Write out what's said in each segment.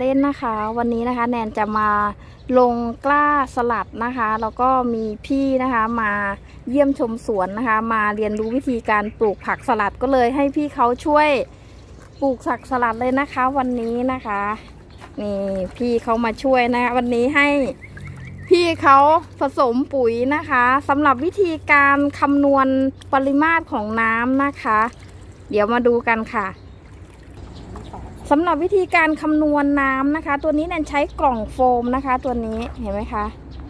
เด้นนะคะ วันนี้นะคะแนนจะมาลงกล้าสลัดนะคะ แล้วก็มีพี่นะคะมาเยี่ยมชมสวนนะคะ มาเรียนรู้วิธีการปลูกผักสลัดก็เลยให้พี่เขาช่วยปลูกผักสลัดเลยนะคะ วันนี้นะคะนี่พี่เขามาช่วยนะคะวันนี้ให้พี่เขาผสมปุ๋ยนะคะสำหรับวิธีการคำนวณปริมาตรของน้ำนะคะ เดี๋ยวมาดูกันค่ะ สำหรับวิธีการคำนวณน้ำนะคะ ตัวนี้แนนใช้กล่องโฟมนะคะ ตัวนี้เห็นไหมคะ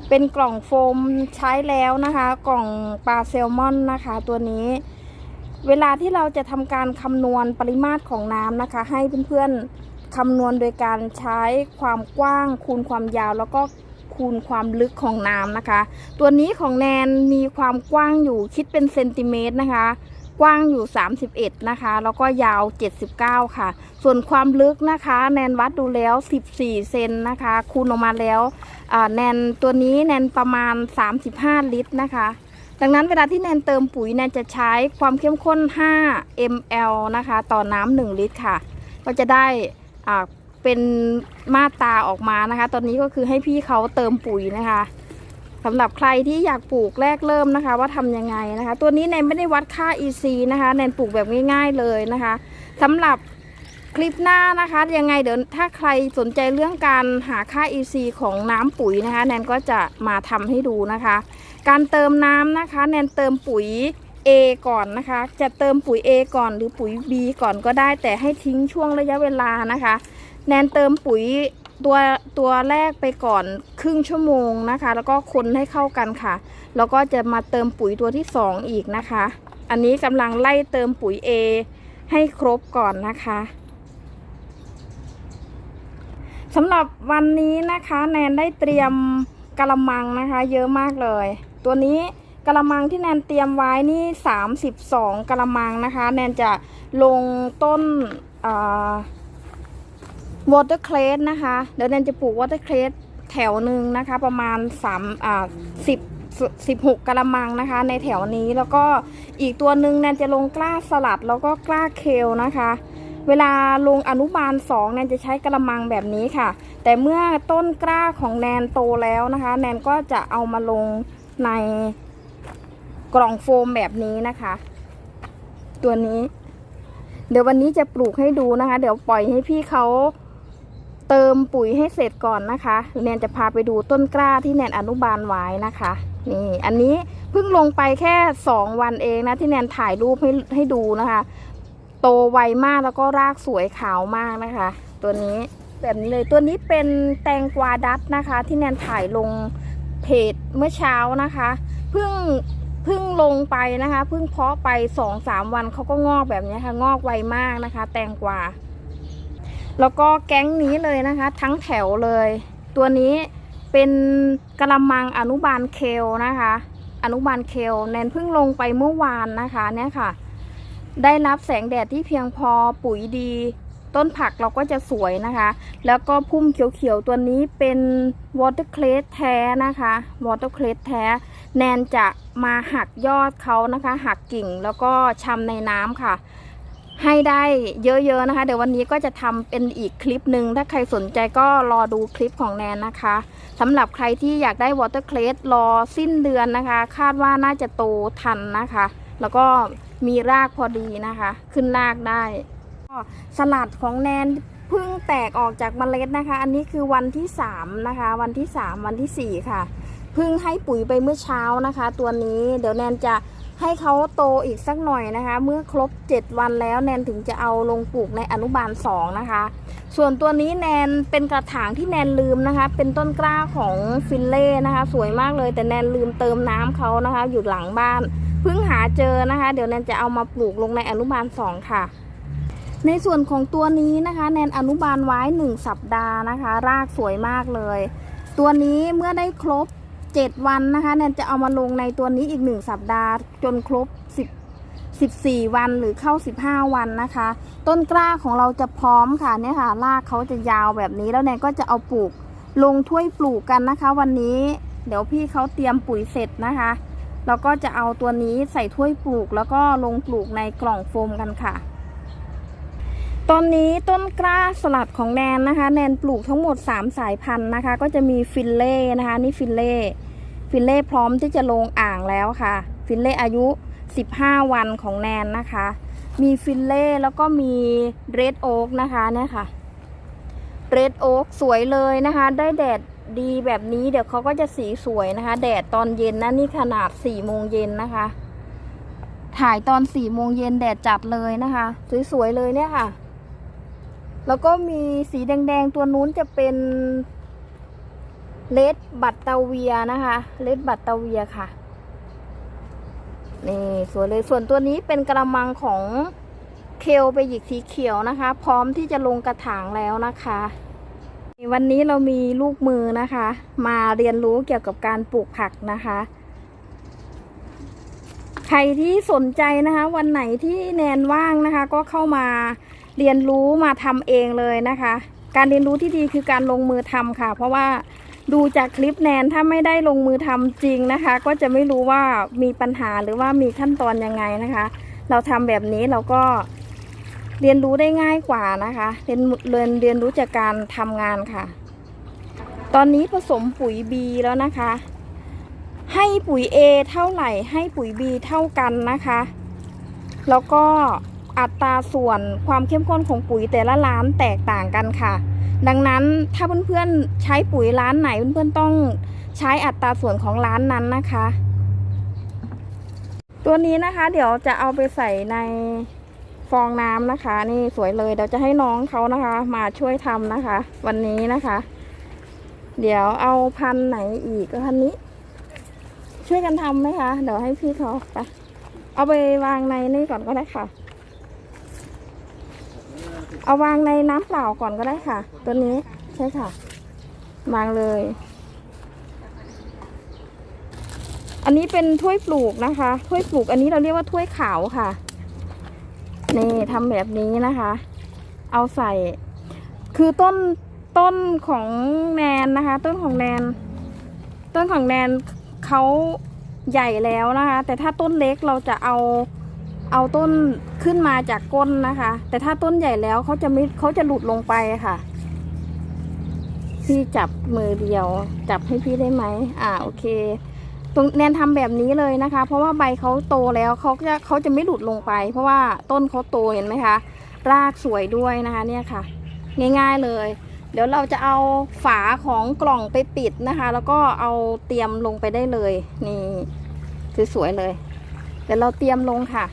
เป็นกล่องโฟมใช้แล้วนะคะ กล่องปลาแซลมอนนะคะ ตัวนี้ เวลาที่เราจะทำการคำนวณปริมาตรของน้ำนะคะ ให้เพื่อนๆคำนวณโดยการใช้ความกว้างคูณความยาวแล้วก็คูณความลึกของน้ำนะคะ ตัวนี้ของแนนมีความกว้างอยู่คิดเป็นเซนติเมตรนะคะ กว้างอยู่ 31 นะคะ แล้วก็ยาว 79 ค่ะ ส่วนความลึกนะคะ แนนวัดดูแล้ว 14 เซนนะคะ คูณออกมาแล้วแนนตัวนี้แนนประมาณ 35 ลิตรนะคะ ดังนั้นเวลาที่แนนเติมปุ๋ยแนนจะใช้ความเข้มข้น 5 ml นะคะ ต่อน้ำ1ลิตรค่ะ ก็จะได้อ่าเป็นมาตราออกมานะคะ ตอนนี้ก็คือให้พี่เขาเติมปุ๋ยนะคะ สำหรับใครที่อยากปลูกแรกเริ่มนะคะ ว่าทำยังไงนะคะ ตัวนี้แนนไม่ได้วัดค่า EC นะคะแนนปลูกแบบง่ายๆเลยนะคะสำหรับคลิปหน้านะคะยังไงเดี๋ยวถ้าใครสนใจเรื่องการหาค่า EC ของน้ำปุ๋ยนะคะ แนนก็จะมาทำให้ดูนะคะ การเติมน้ำนะคะ แนนเติมปุ๋ย A ก่อนนะคะ จะเติมปุ๋ย A ก่อนหรือปุ๋ย B ก่อนก็ได้แต่ให้ทิ้งช่วงระยะเวลานะคะ แนนเติมปุ๋ย ตัวตัวแรกไปก่อนครึ่งชั่วโมงนะคะ แล้วก็คนให้เข้ากันค่ะ แล้วก็จะมาเติมปุ๋ยตัวที่สองอีกนะคะ อันนี้กำลังไล่เติมปุ๋ย A ให้ครบก่อนนะคะสำหรับวันนี้นะคะแนนได้เตรียมกระมังนะคะ เยอะมากเลย ตัวนี้กระมังที่แนนเตรียมไว้นี่ 32กระมังนะคะ แนนจะลงต้นอ่า วอเตอร์เคลสนะคะ เดี๋ยวแนนจะปลูกวอเตอร์เคลสแถวหนึ่งนะคะ ประมาณ3อ่า10 16กะละมังนะคะ ในแถวนี้แล้วก็อีกตัวหนึ่งแนนจะลงกล้าสลัดแล้วก็กล้าเคลนะคะ เวลาลงอนุบาล2แนนจะใช้กระมังแบบนี้ค่ะ แต่เมื่อต้นกล้าของแนนโตแล้วนะคะ แนนก็จะเอามาลงในกล่องโฟมแบบนี้นะคะ ตัวนี้ เดี๋ยววันนี้จะปลูกให้ดูนะคะ เดี๋ยวปล่อยให้พี่เขา เติมปุ๋ยให้เสร็จก่อนนะคะแนนจะพาไปดูต้นกล้าที่แนนอนุบาลไว้นะคะ นี่อันนี้เพิ่งลงไปแค่สองวันเองนะที่แนนถ่ายรูปให้ให้ดูนะคะ โตไวมากแล้วก็รากสวยขาวมากนะคะ ตัวนี้แบบนี้เลยตัวนี้เป็นแตงกวาดัตนะคะ ที่แนนถ่ายลงเพจเมื่อเช้านะคะเพิ่งเพิ่งลงไปนะคะเพิ่งเพาะไปสองสามวันเขาก็งอกแบบนี้ค่ะ งอกไวมากนะคะ แตงกวา แล้วก็แก๊งนี้เลยนะคะ ทั้งแถวเลย ตัวนี้เป็นกระมังอนุบาลเคลนะคะ อนุบาลเคลแนนเพิ่งลงไปเมื่อวานนะคะเนี่ยค่ะ ได้รับแสงแดดที่เพียงพอปุ๋ยดี ต้นผักเราก็จะสวยนะคะ แล้วก็พุ่มเขียวๆตัวนี้เป็นวอเตอร์เคลสแท้นะคะวอเตอร์เคลสแท้ แนนจะมาหักยอดเขานะคะ หักกิ่งแล้วก็ชำในน้ำค่ะ ให้ได้เยอะๆนะคะ เดี๋ยววันนี้ก็จะทำเป็นอีกคลิปหนึ่งถ้าใครสนใจก็รอดูคลิปของแนนนะคะสำหรับใครที่อยากได้วอเตอร์เคลสรอสิ้นเดือนนะคะ คาดว่าน่าจะโตทันนะคะ แล้วก็มีรากพอดีนะคะ ขึ้นรากได้สลัดของแนนเพิ่งแตกออกจากเมล็ดนะคะ อันนี้คือวันที่สามนะคะ วันที่สามวันที่สี่ค่ะเพิ่งให้ปุ๋ยไปเมื่อเช้านะคะ ตัวนี้เดี๋ยวแนนจะ ให้เขาโตอีกสักหน่อยนะคะ เมื่อครบ 7 วันแล้วแนนถึงจะเอาลงปลูกในอนุบาล 2 นะคะ ส่วนตัวนี้แนนเป็นกระถางที่แนนลืมนะคะ เป็นต้นกล้าของฟินเล่นะคะ สวยมากเลยแต่แนนลืมเติมน้ำเขานะคะ อยู่หลังบ้านเพิ่งหาเจอนะคะ เดี๋ยวแนนจะเอามาปลูกลงในอนุบาล 2 ค่ะในส่วนของตัวนี้นะคะ แนนอนุบาลไว้ 1 สัปดาห์นะคะ รากสวยมากเลย ตัวนี้เมื่อได้ครบ 7วันนะคะแนนจะเอามาลงในตัวนี้อีก1สัปดาห์จนครบ10 14วันหรือเข้า15วันนะคะ ต้นกล้าของเราจะพร้อมค่ะเนี่ยค่ะรากเขาจะยาวแบบนี้แล้วแนนก็จะเอาปลูกลงถ้วยปลูกกันนะคะ วันนี้เดี๋ยวพี่เขาเตรียมปุ๋ยเสร็จนะคะแล้วก็จะเอาตัวนี้ใส่ถ้วยปลูกแล้วก็ลงปลูกในกล่องโฟมกันค่ะ ตอนนี้ต้นกล้าสลัดของแนนนะคะ แนนปลูกทั้งหมด 3 สายพันธุ์นะคะ ก็จะมีฟิลเล่นะคะ นี่ฟิลเล่ ฟิลเล่พร้อมที่จะลงอ่างแล้วค่ะ ฟิลเล่อายุ 15 วันของแนนนะคะ มีฟิลเล่แล้วก็มีเรดโอ๊กนะคะเนี่ยค่ะเรดโอ๊กสวยเลยนะคะ ได้แดดดีแบบนี้เดี๋ยวเขาก็จะสีสวยนะคะ แดดตอนเย็นนะนี่ขนาด4โมงเย็นนะคะ ถ่ายตอน4โมงเย็นแดดจัดเลยนะคะ สวยๆเลยเนี่ยค่ะ แล้วก็มีสีแดงๆตัวนู้นจะเป็น เลดบัตเตาเวียนะคะ เลดบัตเตาเวียค่ะ นี่สวยเลยส่วนตัวนี้เป็นกระมังของเคลไปหยิกสีเขียวนะคะ พร้อมที่จะลงกระถางแล้วนะคะ วันนี้เรามีลูกมือนะคะ มาเรียนรู้เกี่ยวกับการปลูกผักนะคะ ใครที่สนใจนะคะ วันไหนที่แนนว่างนะคะ ก็เข้ามาเรียนรู้มาทำเองเลยนะคะ การเรียนรู้ที่ดีคือการลงมือทำค่ะ เพราะว่า ดูจากคลิปแนนถ้าไม่ได้ลงมือทำจริงนะคะ ก็จะไม่รู้ว่ามีปัญหาหรือว่ามีขั้นตอนยังไงนะคะ เราทำแบบนี้เราก็เรียนรู้ได้ง่ายกว่านะคะเรียนเรียนเรียนรู้จากการทำงานค่ะ ตอนนี้ผสมปุ๋ย B แล้วนะคะ ให้ปุ๋ย A เท่าไหร่ ให้ปุ๋ย B เท่ากันนะคะ แล้วก็อัตราส่วนความเข้มข้นของปุ๋ยแต่ละร้านแตกต่างกันค่ะ ดังนั้นถ้าเพื่อนๆใช้ปุ๋ยร้านไหนเพื่อนๆต้องใช้อัตราส่วนของร้านนั้นนะคะ ตัวนี้นะคะ เดี๋ยวจะเอาไปใส่ในฟองน้ำนะคะ นี่สวยเลยเดี๋ยวจะให้น้องเขานะคะ มาช่วยทำนะคะ วันนี้นะคะ เดี๋ยวเอาพันไหนอีกก็พันนี้ ช่วยกันทำไหมคะ เดี๋ยวให้พี่เขาไปเอาไปวางในนี่ก่อนก็ได้ค่ะ เอาวางในน้ำเปล่าก่อนก็ได้ค่ะ ตัวนี้ใช่ค่ะ วางเลย อันนี้เป็นถ้วยปลูกนะคะ ถ้วยปลูกอันนี้เราเรียกว่าถ้วยขาวค่ะ นี่ทำแบบนี้นะคะ เอาใส่ คือต้นต้นของแนนนะคะ ต้นของแนน ต้นของแนนเขาใหญ่แล้วนะคะ แต่ถ้าต้นเล็กเราจะเอาเอาต้น ขึ้นมาจากก้นนะคะ แต่ถ้าต้นใหญ่แล้วเขาจะไม่เขาจะหลุดลงไปค่ะ พี่จับมือเดียว จับให้พี่ได้ไหมอ่าโอเค ตรงแนนทำแบบนี้เลยนะคะ เพราะว่าใบเขาโตแล้วเขาจะเขาจะไม่หลุดลงไป เพราะว่าต้นเขาโตเห็นไหมคะรากสวยด้วยนะคะ เนี่ยค่ะ ง่ายๆเลย เดี๋ยวเราจะเอาฝาของกล่องไปปิดนะคะ แล้วก็เอาเตรียมลงไปได้เลย นี่สวยๆเลยเดี๋ยวเราเตรียมลงค่ะ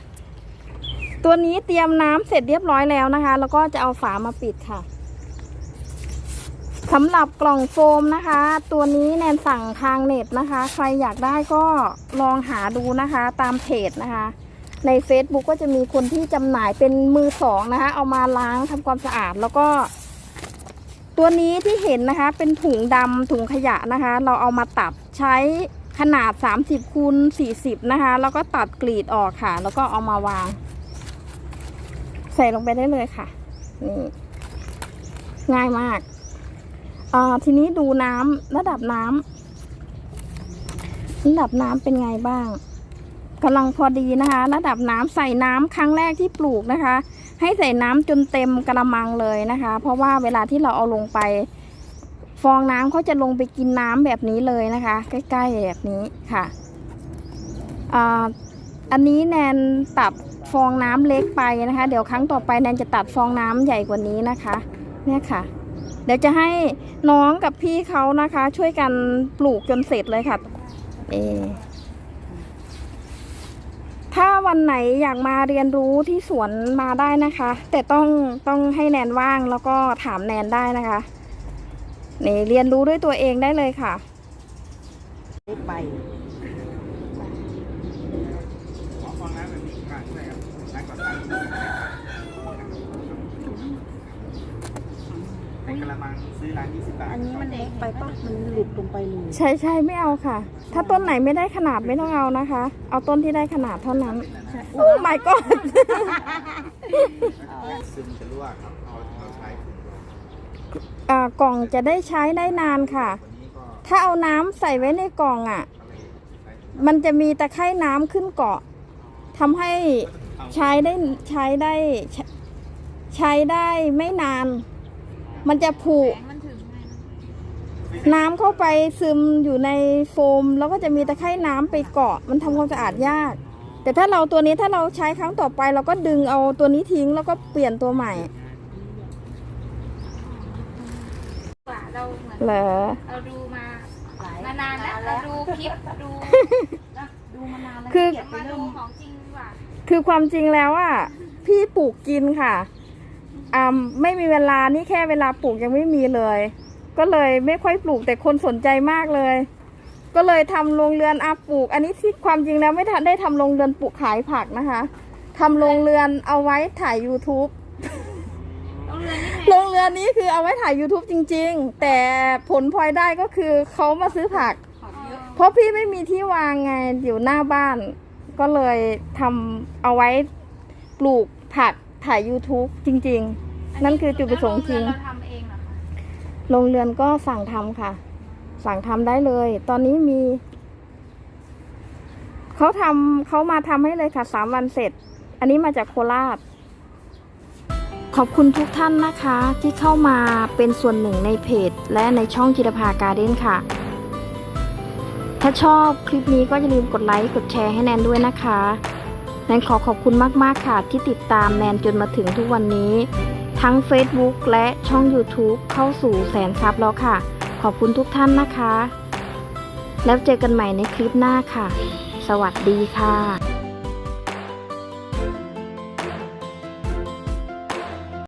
ตัวนี้เตรียมน้ำเสร็จเรียบร้อยแล้วนะคะ แล้วก็จะเอาฝามาปิดค่ะสำหรับกล่องโฟมนะคะ ตัวนี้แนนสั่งทางเน็ตนะคะ ใครอยากได้ก็ลองหาดูนะคะ ตามเพจนะคะ ใน Facebook ก็จะมีคนที่จำหน่ายเป็นมือสองนะคะ เอามาล้างทำความสะอาดแล้วก็ ตัวนี้ที่เห็นนะคะ เป็นถุงดำถุงขยะนะคะ เราเอามาตัดใช้ขนาด 30คูณ40 นะคะ แล้วก็ตัดกรีดออกค่ะ แล้วก็เอามาวาง ใส่ลงไปได้เลยค่ะ นี่ ง่ายมากอ่าทีนี้ดูน้ำระดับน้ำระดับน้ำเป็นไงบ้างกำลังพอดีนะคะ ระดับน้ำใส่น้ำครั้งแรกที่ปลูกนะคะ ให้ใส่น้ำจนเต็มกระมังเลยนะคะ เพราะว่าเวลาที่เราเอาลงไป ฟองน้ำเขาจะลงไปกินน้ำแบบนี้เลยนะคะ ใกล้ ๆ แบบนี้ค่ะอ่าอันนี้แนนตัด ฟองน้ำเล็กไปนะคะ เดี๋ยวครั้งต่อไปแนนจะตัดฟองน้ำใหญ่กว่านี้นะคะ เนี่ยค่ะ เดี๋ยวจะให้น้องกับพี่เขานะคะ ช่วยกันปลูกจนเสร็จเลยค่ะ เอถ้าวันไหนอยากมาเรียนรู้ที่สวนมาได้นะคะ แต่ต้องต้องให้แนนว่างแล้วก็ถามแนนได้นะคะนี่เรียนรู้ด้วยตัวเองได้เลยค่ะไป ขอฟองน้ำแบบนี้ก่อนใช่ครับล้างก่อนล้างใน กระมังซื้อร้าน20บาทอันนี้มันเล็กไปปะมันหลุดลงไปเลยใช่ใช่ไม่เอาค่ะ ถ้าต้นไหนไม่ได้ขนาดไม่ต้องเอานะคะ เอาต้นที่ได้ขนาดเท่านั้นโอ้ my god ซึมจะรั่วครับเอาเอาใช้อ่ากล่องจะได้ใช้ได้นานค่ะวันนี้ก็ถ้าเอาน้ำใส่ไว้ในกล่องอะใช้มันจะมีตะไคร่น้ำขึ้นเกาะทำให้ใช้ได้ใช้ได้ใช้ใช้ได้ไม่นาน มันจะผุแสงมันถึงไงน้ำเข้าไปซึมอยู่ในโฟม แล้วก็จะมีตะไคร่น้ำไปเกาะ มันทำความสะอาดยาก แต่ถ้าเราตัวนี้ถ้าเราใช้ครั้งต่อไป เราก็ดึงเอาตัวนี้ทิ้งแล้วก็เปลี่ยนตัวใหม่กว่าเราเหมือนเหรอเราดูมาหลายมานานแล้วเราดูคลิปดูนะดูมานานแล้วคือเก็บไปมาดูเริ่มของจริงดีกว่า คือความจริงแล้วอะพี่ปลูกกินค่ะ อ่าไม่มีเวลานี่แค่เวลาปลูกยังไม่มีเลย ก็เลยไม่ค่อยปลูกแต่คนสนใจมากเลย ก็เลยทำโรงเรือนอาปลูก อันนี้ที่ความจริงแล้วไม่ทันได้ทำโรงเรือนปลูกขายผักนะคะทำโรงเรือนเอาไว้ถ่าย YouTube โรงเรือนนี้คือเอาไว้ถ่าย YouTube จริง ๆ แต่ผลพลอยได้ก็คือเขามาซื้อผักเยอะเพราะพี่ไม่มีที่วางไงอยู่หน้าบ้าน ก็เลยทำเอาไว้ปลูกผัก ถ่าย YouTube จริง ๆ นั่นคือจุดประสงค์จริง แล้วเราทำเองเหรอคะโรงเรือนก็สั่งทำค่ะ สั่งทำได้เลย ตอนนี้มี เขาทำเขามาทำให้เลยค่ะสามวันเสร็จ อันนี้มาจากโคราช ขอบคุณทุกท่านนะคะ ที่เข้ามาเป็นส่วนหนึ่งในเพจ และในช่องจิตรภาการ์เด้นค่ะ ถ้าชอบคลิปนี้ก็อย่าลืมกดไลค์กดแชร์ให้แนนด้วยนะคะ แนนขอขอบคุณมากๆค่ะที่ติดตามแนนจนมาถึงทุกวันนี้ ทั้ง Facebook และช่อง YouTube เข้าสู่แสนซับแล้วค่ะ ขอบคุณทุกท่านนะคะ แล้วเจอกันใหม่ในคลิปหน้าค่ะ สวัสดีค่ะ